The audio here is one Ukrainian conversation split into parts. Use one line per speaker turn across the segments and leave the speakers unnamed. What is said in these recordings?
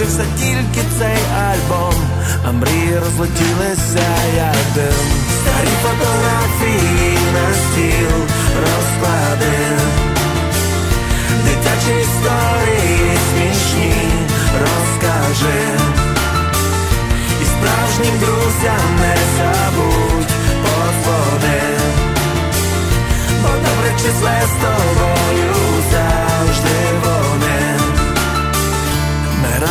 А залишився тільки цей альбом, а мрії розлетілися як дим. Старі фотографії на стіл розкладив. Дитячі історії смішні розкажи І справжнім друзям не забудь подводи Бо добре числе з тобою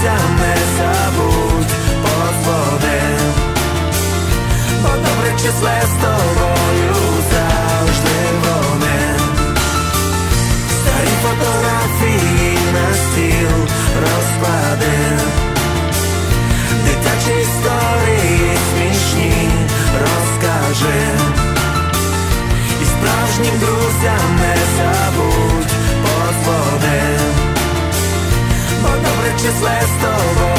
друзям не забудь подводи Бо добре числе з тобою завжди вони. Старі фотографії забудь подводи Бо